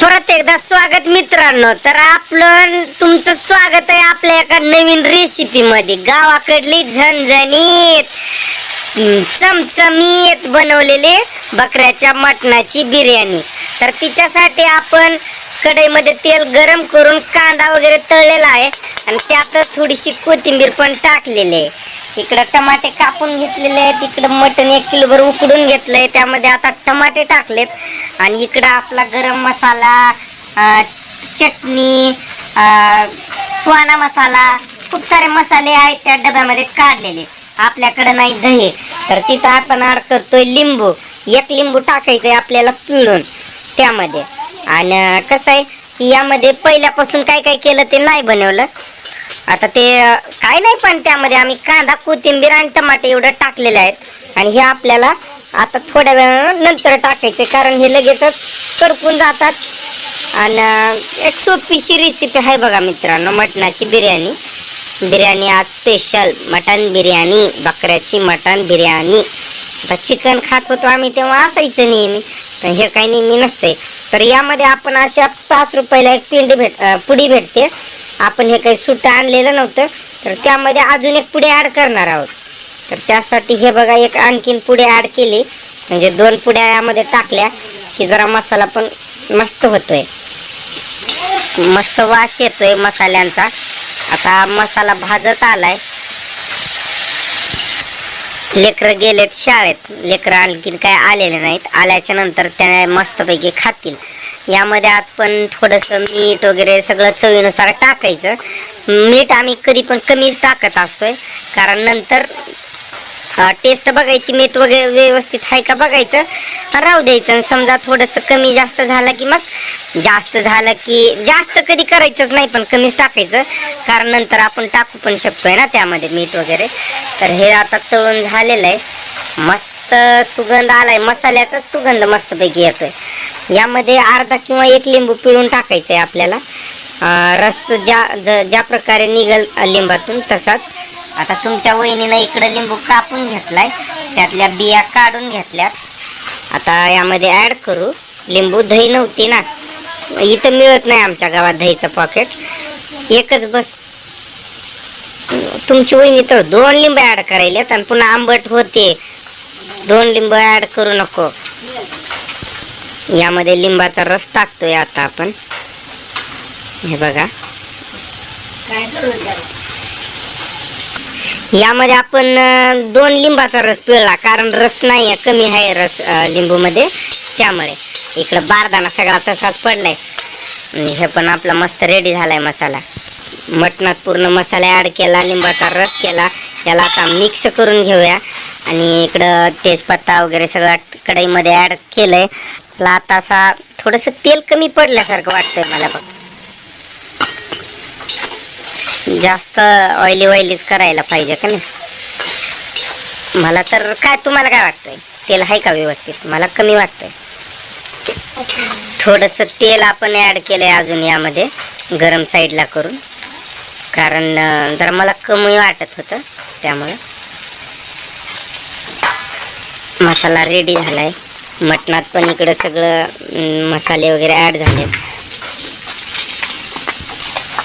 परत एकदा स्वागत मित्रांनो. तर आपलं तुमचं स्वागत आहे आपल्या एका नवीन रेसिपी मध्ये. गावाकडली झणझणीत चमचमीत बनवलेले बकऱ्याच्या मटणाची बिर्याणी. तर तिच्यासाठी आपण कढईमध्ये तेल गरम करून कांदा वगैरे तळलेला आहे. आणि त्यातच थोडीशी कोथिंबीर पण टाकलेली आहे. इकडं टमाटे कापून घेतलेले आहेत इकडं मटण एक किलोभर उकडून घेतलंय त्यामध्ये आता टमाटे टाकलेत. आणि इकडं आपला गरम मसाला चटणी अं, सुहाना मसाला खूप सारे मसाले आहेत त्या डब्यामध्ये काढलेले. आपल्याकडं नाही दही. तर तिथं आपण आड करतोय लिंबू. एक लिंबू टाकायचंय आपल्याला पिळून त्यामध्ये. आणि कसं आहे की यामध्ये पहिल्यापासून काय काय केलं ते नाही बनवलं. आता ते काय नाही पण त्यामध्ये आम्ही कांदा कोथिंबीर आणि टमाटे एवढं टाकलेले आहेत. आणि हे आपल्याला आता थोड्या वेळानं नंतर टाकायचे कारण हे लगेचच करपून जातात. आणि एक सोपीशी रेसिपी आहे बघा मित्रांनो मटणाची बिर्याणी. बिर्याणी आज स्पेशल मटण बिर्याणी बकऱ्याची मटण बिर्याणी. आता चिकन खात होतो आम्ही तेव्हा असायचं नेहमी. पण हे काही नेहमी नसते तर यामध्ये आपण अशा पाच रुपयाला एक पिंडी भेट पुडी भेटते. आपण हे काही सुट आणलेलं नव्हतं तर त्यामध्ये अजून एक पुढे ॲड करणार आहोत. तर त्यासाठी हे बघा एक आणखीन पुढे ॲड केली. म्हणजे दोन पुड्या यामध्ये टाकल्या की जरा मसाला पण मस्त होतोय. मस्त वास येतोय मसाल्यांचा. आता मसाला भाजत आलाय. लेकरं गेलेत शाळेत. लेकरं आणखीन काय आलेले नाहीत. आल्याच्यानंतर त्या मस्तपैकी खातील. यामध्ये पण थोडंसं मीठ वगैरे सगळं चवीनुसार टाकायचं. मीठ आम्ही कधी पण कमीच टाकत असतोय. कारण नंतर टेस्ट बघायची मीठ वगैरे व्यवस्थित आहे का बघायचं. आणि राहू द्यायचं. आणि समजा थोडंसं कमी जास्त झालं की मग जास्त झालं की जास्त कधी करायचंच नाही पण कमीच टाकायचं. कारण नंतर आपण टाकू पण शकतोय ना त्यामध्ये मीठ वगैरे. तर हे आता तळून झालेलं आहे. मस्त सुगंध आलाय. मसाल्याचा सुगंध मस्तपैकी येतोय. यामध्ये अर्धा किंवा एक लिंबू पिळून टाकायचं आहे आपल्याला रस ज्या ज- ज्या प्रकारे निघल लिंबातून तसाच. आता तुमच्या वहिनीनं इकडं लिंबू कापून घेतलाय. त्यातल्या बिया काढून घेतल्यात. आता यामध्ये ॲड करू. लिंबू दही नव्हती ना. इथं मिळत नाही आमच्या गावात दहीचं पॉकेट. एकच बस. तुमची वहिनी तर दोन लिंब ॲड करायला आणि पुन्हा आंबट होते. दोन लिंब ॲड करू नको. यामध्ये लिंबाचा रस टाकतोय आता आपण. हे बघा. यामध्ये आपण दोन लिंबाचा रस पिळला कारण रस नाही आहे कमी आहे रस लिंबूमध्ये. त्यामुळे इकडं बारदाना सगळा तसाच पडलाय. आणि हे पण आपला मस्त रेडी झालाय मसाला. मटणात पूर्ण मसाला ॲड केला लिंबाचा रस केला. याला आता मिक्स करून घेऊया. आणि इकडं तेजपत्ता वगैरे सगळं कढईमध्ये ॲड केलंय. त्याला आता असा थोडंसं तेल कमी पडल्यासारखं वाटतंय मला बघ जास्त ऑइली ऑइलीच करायला पाहिजे का नाही? मला तर काय तुम्हाला काय वाटतंय? तेल आहे का व्यवस्थित? मला कमी वाटतंय. थोडंसं तेल आपण ॲड केलंय अजून यामध्ये गरम साईडला करून. कारण जरा मला कमी वाटत होतं त्यामुळं. मसाला रेडी झाला आहे मटणात पण इकडं सगळं मसाले वगैरे ॲड झालेत.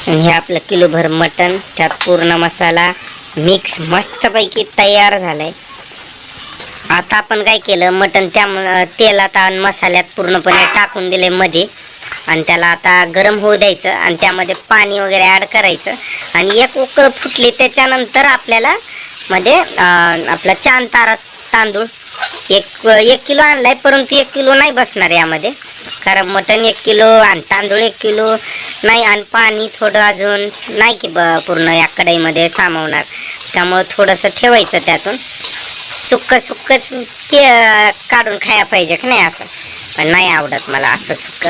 आणि हे आपलं किलोभर मटण त्यात पूर्ण मसाला मिक्स मस्तपैकी तयार झालाय. आता आपण काय केलं मटण त्या तेलात आणि मसाल्यात पूर्णपणे टाकून दिले मध्ये आणि त्याला आता गरम होऊ द्यायचं आणि त्यामध्ये पाणी वगैरे ॲड करायचं. आणि एक उकळ फुटली त्याच्यानंतर आपल्याला मध्ये आपला चांद तारा तांदूळ. एक एक किलो आणलाय परंतु एक किलो नाही बसणार यामध्ये. कारण मटण एक किलो आणि तांदूळ एक किलो. नाही आणि पाणी थोडं अजून नाही की ब पूर्ण या कढईमध्ये सामावणार. त्यामुळं थोडंसं ठेवायचं त्यातून. सुक्क सुक्कच के काढून खाया पाहिजे का नाही असं. पण नाही आवडत मला असं सुक्क.